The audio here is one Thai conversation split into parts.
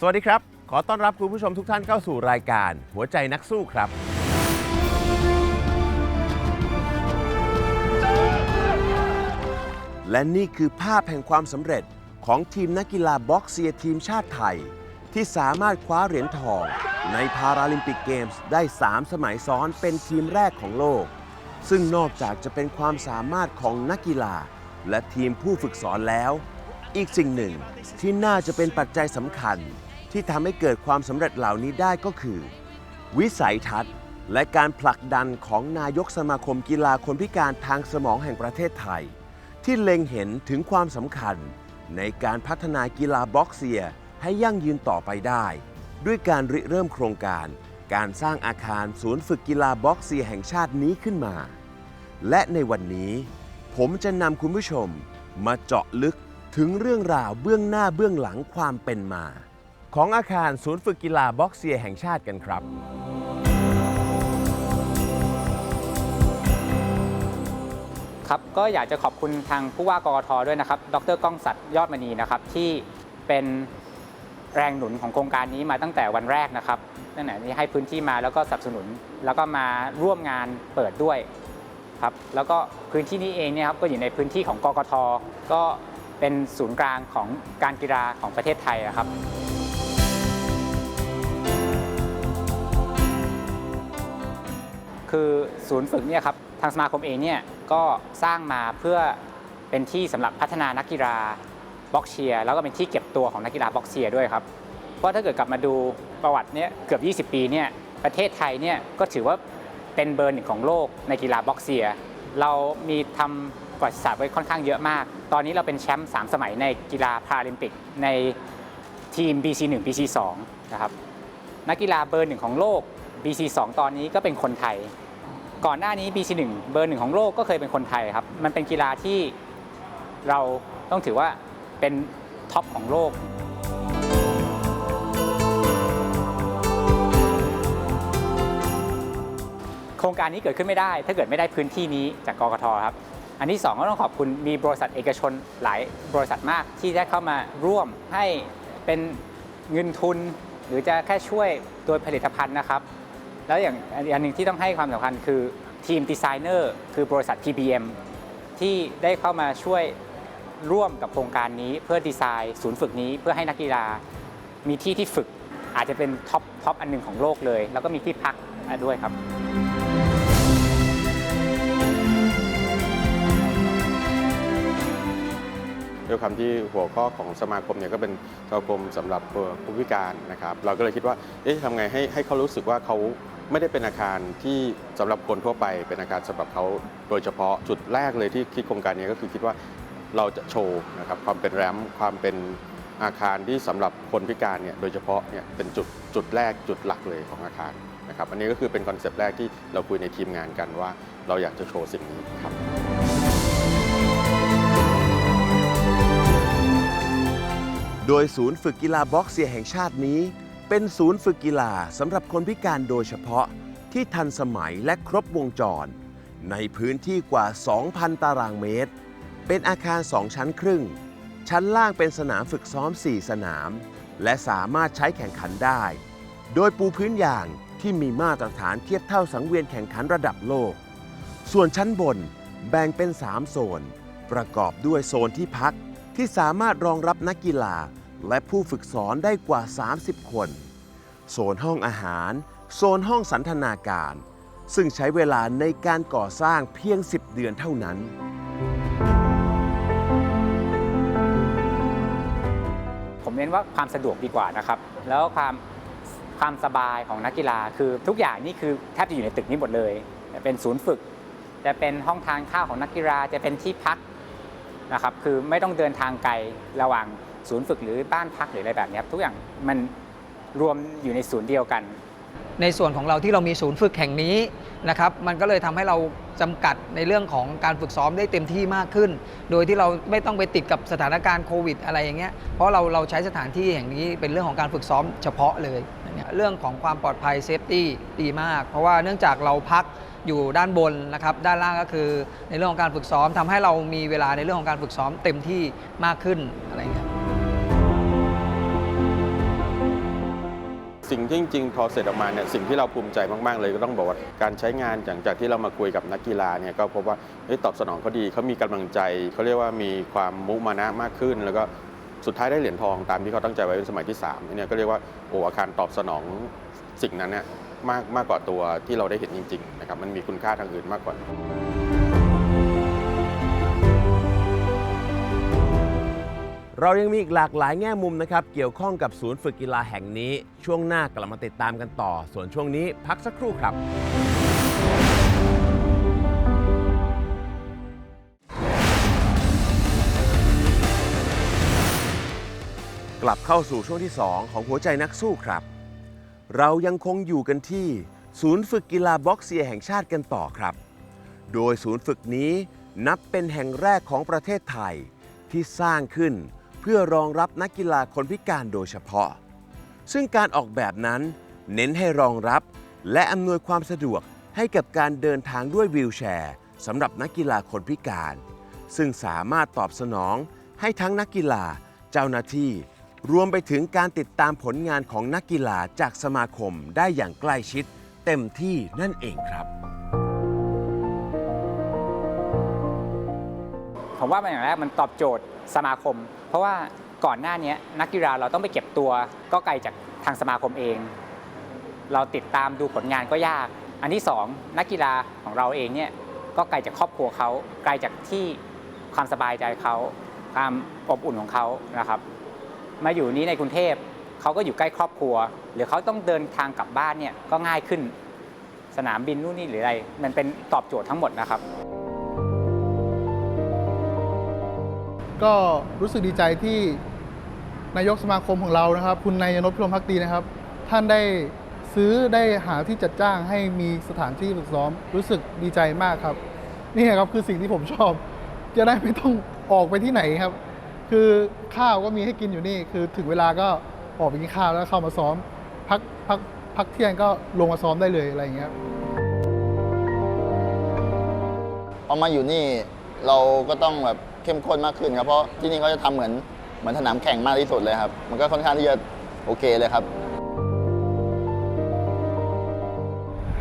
สวัสดีครับ ขอต้อนรับคุณผู้ชมทุกท่านเข้าสู่รายการ หัวใจนักสู้ครับ และนี่คือภาพแห่งความสำเร็จของทีมนักกีฬาบ็อกเซียทีมชาติไทย ที่สามารถคว้าเหรียญทอง ในพาราลิมปิกเกมส์ได้ 3 สมัยซ้อนเป็นทีมแรกของโลก ซึ่งนอกจากจะเป็นความสามารถของนักกีฬา และทีมผู้ฝึกสอนแล้ว อีกสิ่งหนึ่งที่น่าจะเป็นปัจจัยสำคัญ ที่ทำให้เกิดความสำเร็จเหล่านี้ได้ก็คือ วิสัยทัศน์ และการผลักดันของนายกสมาคมกีฬาคนพิการทางสมองแห่งประเทศไทย ที่เล็งเห็นถึงความสำคัญ ในการพัฒนากีฬาบ็อกเซีย ให้ยั่งยืนต่อไปได้ ด้วยการริเริ่มโครงการ การสร้างอาคารศูนย์ฝึกกีฬาบ็อกเซียแห่งชาตินี้ขึ้นมา และในวันนี้ ผมจะนำคุณผู้ชมมาเจาะลึกถึงเรื่องราวเบื้องหน้าเบื้องหลังความเป็นมา ของอาคารศูนย์ฝึกกีฬาบ็อกเซียแห่งชาติกันครับ ครับก็อยากจะขอบคุณทางผู้ว่ากกทด้วยนะครับ ดรก้องศักด์ยอดมณีนะครับ ที่เป็นแรงหนุนของโครงการนี้มาตั้งแต่วันแรกนะครับตั้งแต่ที่ให้พื้นที่มาแล้วก็สนับสนุน แล้วก็มาร่วมงานเปิดด้วยครับแล้วก็พื้นที่นี้เองเนี่ยครับก็อยู่ในพื้นที่ของกกทก็เป็นศูนย์กลางของการกีฬาของประเทศไทยนะครับ คือศูนย์ฝึกเนี่ยครับทางสมาคมเองเนี่ยก็สร้างมาเพื่อเป็นที่สำหรับพัฒนานักกีฬาบ็อกเชียร์แล้วก็เป็นที่เก็บตัวของนักกีฬาบ็อกเชียร์ด้วยครับ เพราะถ้าเกิดกลับมาดูประวัติเนี่ยเกือบ 20 ปีเนี่ยประเทศไทยเนี่ยก็ถือว่าเป็นเบอร์หนึ่งของโลกในกีฬาบ็อกเซียร์เรามีทำประวัติศาสตร์ไว้ค่อนข้างเยอะมาก ตอนนี้เราเป็นแชมป์3สมัยในกีฬาพาราลิมปิกในทีม BC1 BC2 นะครับนักกีฬาเบอร์หนึ่งของโลก BC2 ตอนนี้ก็เป็นคนไทย ก่อนหน้านี้ BC1 เบอร์หนึ่งของโลกก็เคยเป็นคนไทยครับ มันเป็นกีฬาที่เราต้องถือว่าเป็นท็อปของโลกโครงการนี้เกิดขึ้นไม่ได้ ถ้าเกิดไม่ได้พื้นที่นี้จากกกทครับ อันที่สองก็ต้องขอบคุณมีบริษัทเอกชนหลายบริษัทมากที่ได้เข้ามาร่วมให้เป็นเงินทุน หรือจะแค่ช่วยโดยผลิตภัณฑ์นะครับ แล้วอย่างอันหนึ่งที่ต้องให้ความสำคัญคือทีมดีไซเนอร์คือบริษัท TBM ที่ได้เข้ามาช่วยร่วมกับโครงการนี้เพื่อดีไซน์ศูนย์ฝึกนี้เพื่อให้นักกีฬามีที่ที่ฝึกอาจจะเป็นท็อปท็อปอันหนึ่งของโลกเลย แล้วก็มีที่พักด้วยครับ ด้วยความที่หัวข้อของสมาคมเนี่ยก็เป็นสมาคมสำหรับผู้พิการนะครับ เราก็เลยคิดว่าเอ๊ะทำไงให้ให้เขารู้สึกว่าเขา ไม่ได้เป็นอาคารที่สำหรับคนทั่วไปเป็นอาคารสำหรับเขาโดยเฉพาะจุดแรกเลยที่คิดโครงการนี้ก็คือคิดว่าเราจะโชว์นะครับความเป็นแรมความเป็นอาคารที่สำหรับคนพิการเนี่ยโดยเฉพาะเนี่ยเป็นจุดจุดแรกจุดหลักเลยของอาคารนะครับอันนี้ก็คือเป็นคอนเซปต์แรกที่เราคุยในทีมงานกันว่า เราอยากจะโชว์สิ่งนี้ครับโดยศูนย์ฝึกกีฬาบ็อกเซียแห่งชาตินี้ เป็นศูนย์ฝึกกีฬาสำหรับคนพิการโดยเฉพาะที่ทันสมัยและครบวงจร ในพื้นที่กว่า 2,000 ตารางเมตร เป็นอาคาร 2 ชั้นครึ่ง ชั้นล่างเป็นสนามฝึกซ้อม 4 สนาม และสามารถใช้แข่งขันได้ โดยปูพื้นอย่างที่มีมาตรฐานเทียบเท่าสังเวียนแข่งขันระดับโลก ส่วนชั้นบนแบ่งเป็น 3 โซน ประกอบด้วยโซนที่พักที่สามารถรองรับนักกีฬา และผู้ฝึกสอนได้กว่า 30 คน โซนห้องอาหาร โซนห้องสันทนาการ ซึ่งใช้เวลาในการก่อสร้างเพียง 10 เดือนเท่านั้น ผมเน้นว่าความสะดวกดีกว่านะครับ แล้วความความสบายของนักกีฬาคือทุกอย่างนี่คือแทบจะอยู่ในตึกนี้หมดเลยจะเป็นศูนย์ฝึก จะเป็นห้องทานข้าวของนักกีฬาจะเป็นที่พักนะครับ คือไม่ต้องเดินทางไกลระหว่าง ศูนย์ฝึกหรือบ้านพักหรืออะไรแบบนี้ครับทุกอย่างมันรวมอยู่ในศูนย์เดียวกัน ในส่วนของเราที่เรามีศูนย์ฝึกแห่งนี้นะครับมันก็เลยทำให้เราจำกัดในเรื่องของการฝึกซ้อมได้เต็มที่มากขึ้น โดยที่เราไม่ต้องไปติดกับสถานการณ์โควิด อะไรอย่างเงี้ยเพราะเราเราใช้สถานที่แห่งนี้เป็นเรื่องของการฝึกซ้อมเฉพาะเลยเนี่ยเรื่องของความปลอดภัยเซฟตี้ดีมาก เพราะว่าเนื่องจากเราพักอยู่ด้านบนนะครับด้านล่างก็คือในเรื่องของการฝึกซ้อมทำให้เรามีเวลาในเรื่องของการฝึกซ้อมเต็มที่มากขึ้นอะไรเงี้ย สิ่งที่จริงๆพอเสร็จออกมาเนี่ยสิ่งที่เราภูมิใจมากๆเลยก็ต้องบอกว่าการใช้งานหลังจากที่เรามาคุยกับนักกีฬาเนี่ยก็พบว่าตอบสนองเขาดีเขามีกำลังใจเขาเรียกว่ามีความมุมานะมากขึ้น แล้วก็สุดท้ายได้เหรียญทองตามที่เขาตั้งใจไว้เป็นสมัยที่3เนี่ยก็เรียกว่าโอ้อาคารตอบสนองสิ่งนั้นเนี่ยมากมากกว่าตัวที่เราได้เห็นจริงๆนะครับมันมีคุณค่าทางอื่นมากกว่า เรายังมีอีกหลากหลายแง่มุมนะครับ เกี่ยวข้องกับศูนย์ฝึกกีฬาแห่งนี้ ช่วงหน้ากลับมาติดตามกันต่อ ส่วนช่วงนี้พักสักครู่ครับ กลับเข้าสู่ช่วงที่ 2 ของหัวใจนักสู้ครับ เรายังคงอยู่กันที่ศูนย์ฝึกกีฬาบ็อกเซียแห่งชาติกันต่อครับ โดยศูนย์ฝึกนี้นับเป็นแห่งแรกของประเทศไทยที่สร้างขึ้น พื่อรองรับนักกีฬาคนพิการโดยเฉพาะ ซึ่งการออกแบบนั้นเน้นให้รองรับ และอำนวยความสะดวกให้กับการเดินทางด้วยวีลแชร์สำหรับนักกีฬาคนพิการ ซึ่งสามารถตอบสนองให้ทั้งนักกีฬาเจ้าหน้าที่ รวมไปถึงการติดตามผลงานของนักกีฬาจากสมาคมได้อย่างใกล้ชิดเต็มที่นั่นเองครับ ผมว่ามันอย่างแรกมันตอบโจทย์สมาคม เพราะว่าก่อนหน้านี้นักกีฬาเราต้องไปเก็บตัวก็ไกลจากทางสมาคมเอง เราติดตามดูผลงานก็ยาก อันที่สองนักกีฬาของเราเองเนี่ยก็ไกลจากครอบครัวเขาไกลจากที่ความสบายใจเขาความอบอุ่นของเขานะครับ มาอยู่นี้ในกรุงเทพเขาก็อยู่ใกล้ครอบครัว หรือเขาต้องเดินทางกลับบ้านเนี่ยก็ง่ายขึ้น สนามบินนู่นนี่หรืออะไร มันเป็นตอบโจทย์ทั้งหมดนะครับ ก็รู้สึกดีใจที่นายกสมาคมของเรานะครับ คุณนายนพพิรมพักดีนะครับ ท่านได้ซื้อได้หาที่จัดจ้างให้มีสถานที่ฝึกซ้อม รู้สึกดีใจมากครับ นี่ครับคือสิ่งที่ผมชอบ จะได้ไม่ต้องออกไปที่ไหนครับ คือข้าวก็มีให้กินอยู่นี่คือถึงเวลาก็ออกไปกินข้าวแล้วเข้ามาซ้อม พักพักพักเที่ยงก็ลงมาซ้อมได้เลยอะไรอย่างเงี้ยพอมาอยู่นี่เราก็ต้องแบบ เข้มข้นมากขึ้นครับเพราะที่นี่เขาจะทำเหมือนเหมือนสนามแข่งมากที่สุดเลยครับ มันก็ค่อนข้างที่จะโอเคเลยครับ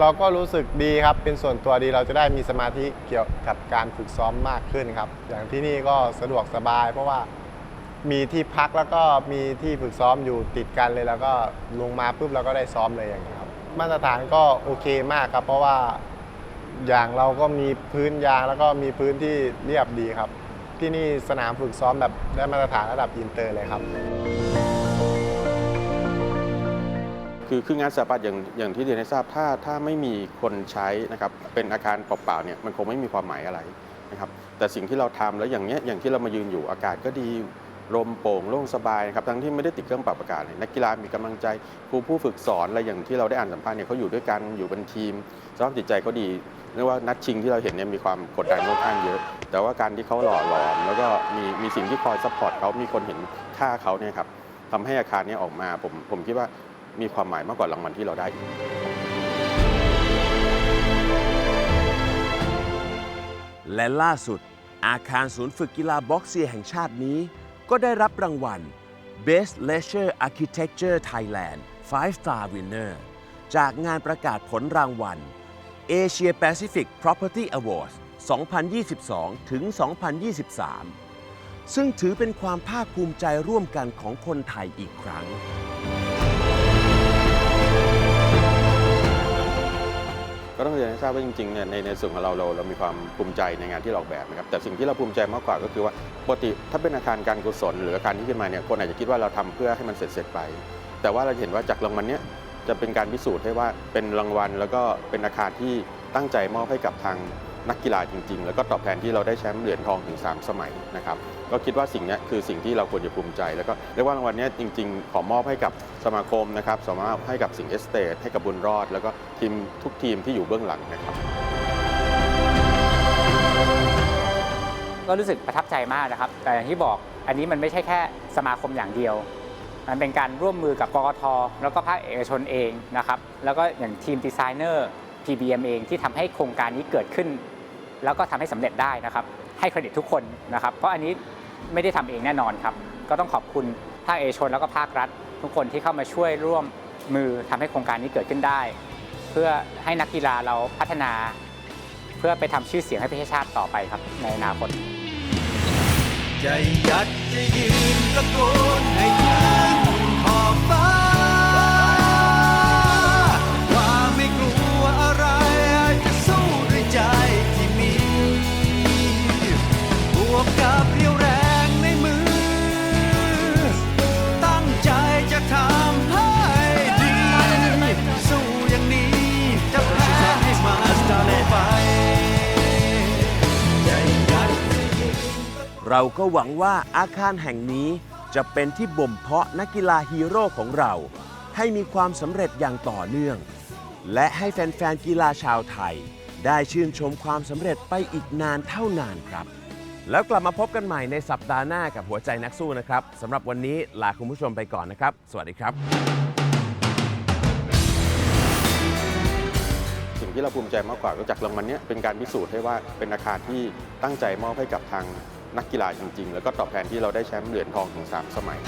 เราก็รู้สึกดีครับเป็นส่วนตัวดีเราจะได้มีสมาธิเกี่ยวกับการฝึกซ้อมมากขึ้นครับ อย่างที่นี่ก็สะดวกสบาย เพราะว่ามีที่พักแล้วก็มีที่ฝึกซ้อมอยู่ติดกันเลยแล้วก็ลงมาปุ๊บเราก็ได้ซ้อมเลยอย่างนี้ยครับมาตรฐานก็โอเคมากครับ เพราะว่าอย่างเราก็มีพื้นยางแล้วก็มีพื้นที่เรียบดีครับ ที่นี่สนามฝึกซ้อมแบบได้มาตรฐานระดับอินเตอร์เลยครับ คือคืองานสถาปัตย์อย่างอย่างที่เรียนให้ทราบถ้าถ้าไม่มีคนใช้นะครับเป็นอาคารเปล่าๆเนี่ยมันคงไม่มีความหมายอะไรนะครับแต่สิ่งที่เราทำแล้วอย่างเนี้ยอย่างที่เรามายืนอยู่อากาศก็ดีลมโป่งโล่งสบายนะครับทั้งที่ไม่ได้ติดเครื่องปรับอากาศเลยนักกีฬามีกำลังใจครูผู้ฝึกสอนอะไรอย่างที่เราได้อ่านสัมภาษณ์เนี่ยเขาอยู่ด้วยกันอยู่เป็นทีมสภาพจิตใจเขาดี เรียกว่านัดชิงที่เราเห็นเนี่ยมีความกดดันค่อนข้างเยอะ แต่ว่าการที่เขาหล่อหลอมแล้วก็มีมีสิ่งที่คอยซัพพอร์ตเขามีคนเห็นค่าเขาเนี่ยครับทำให้อาคารนี้ออกมาผมผมคิดว่ามีความหมายมากกว่ารางวัลที่เราได้และล่าสุด อาคารศูนย์ฝึกกีฬาบ็อกเซียแห่งชาตินี้ ก็ได้รับรางวัล Best Leisure Architecture Thailand 5 Star Winner จากงานประกาศผลรางวัล Asia Pacific Property Awards 2022 ถึง 2023 ซึ่งถือเป็นความภาคภูมิใจร่วมกันของคนไทยอีกครั้ง ก็ต้องเรียนให้ทราบว่าจริงๆเนี่ยในในส่วนของเราเราเรามีความภูมิใจในงานที่เราออกแบบนะครับแต่สิ่งที่เราภูมิใจมากกว่าก็คือว่าปกติถ้าเป็นอาคารการกุศล หรืออาคารที่ขึ้นมาเนี่ยคนอาจจะคิดว่าเราทำเพื่อให้มันเสร็จเสร็จๆไป แต่ว่าเราเห็นว่าจากรางวัลเนี้ย จะเป็นการพิสูจน์ให้ว่าเป็นรางวัล แล้วก็เป็นอาคารที่ตั้งใจมอบให้กับทางนักกีฬาจริง ๆ แล้วก็ตอบแทนที่เราได้แชมป์เหรียญทองถึง 3 สมัยนะครับก็คิดว่าสิ่งนี้คือสิ่งที่เราควรจะภูมิใจ แล้วก็เรียกว่ารางวัลนี้จริง ๆ ขอมอบให้กับสมาคมนะครับสามารถให้กับสิ่งเอสเตทให้กับบุญรอด แล้วก็ทีมทุกทีมที่อยู่เบื้องหลังนะครับก็รู้สึกประทับใจมากนะครับ แต่อย่างที่บอกอันนี้มันไม่ใช่แค่สมาคมอย่างเดียว มันเป็นการร่วมมือกับกกทแล้วก็ภาคเอกชนเองนะครับแล้วก็อย่างทีมดีไซเนอร์ PBM เองที่ทำให้โครงการนี้เกิดขึ้น แล้วก็ทำให้สำเร็จได้นะครับ ให้เครดิตทุกคนนะครับ เพราะอันนี้ไม่ได้ทำเองแน่นอนครับ ก็ต้องขอบคุณภาคเอกชนแล้วก็ภาครัฐ ทุกคนที่เข้ามาช่วยร่วมมือทำให้โครงการนี้เกิดขึ้นได้ เพื่อให้นักกีฬาเราพัฒนา เพื่อไปทำชื่อเสียงให้ประเทศชาติต่อไปครับ ในอนาคตใจยัดจะยืนตะโกนให้ถึงขอ เราก็หวังว่าอาคารแห่งนี้จะเป็นที่บ่มเพาะนักกีฬาฮีโร่ของเรา ให้มีความสำเร็จอย่างต่อเนื่อง และให้แฟนๆกีฬาชาวไทย ได้ชื่นชมความสำเร็จไปอีกนานเท่านานครับ แล้วกลับมาพบกันใหม่ในสัปดาห์หน้ากับหัวใจนักสู้นะครับสำหรับวันนี้ลาคุณผู้ชมไปก่อนนะครับ สวัสดีครับ สิ่งที่เราภูมิใจมากกว่าก็จากรางวัลเนี้ยเป็นการพิสูจน์ให้ว่าเป็นอาคารที่ตั้งใจมอบให้กับทาง นักกีฬาจริง ๆ แล้วก็ตอบแทนที่เราได้แชมป์เหรียญทองถึง3สมัย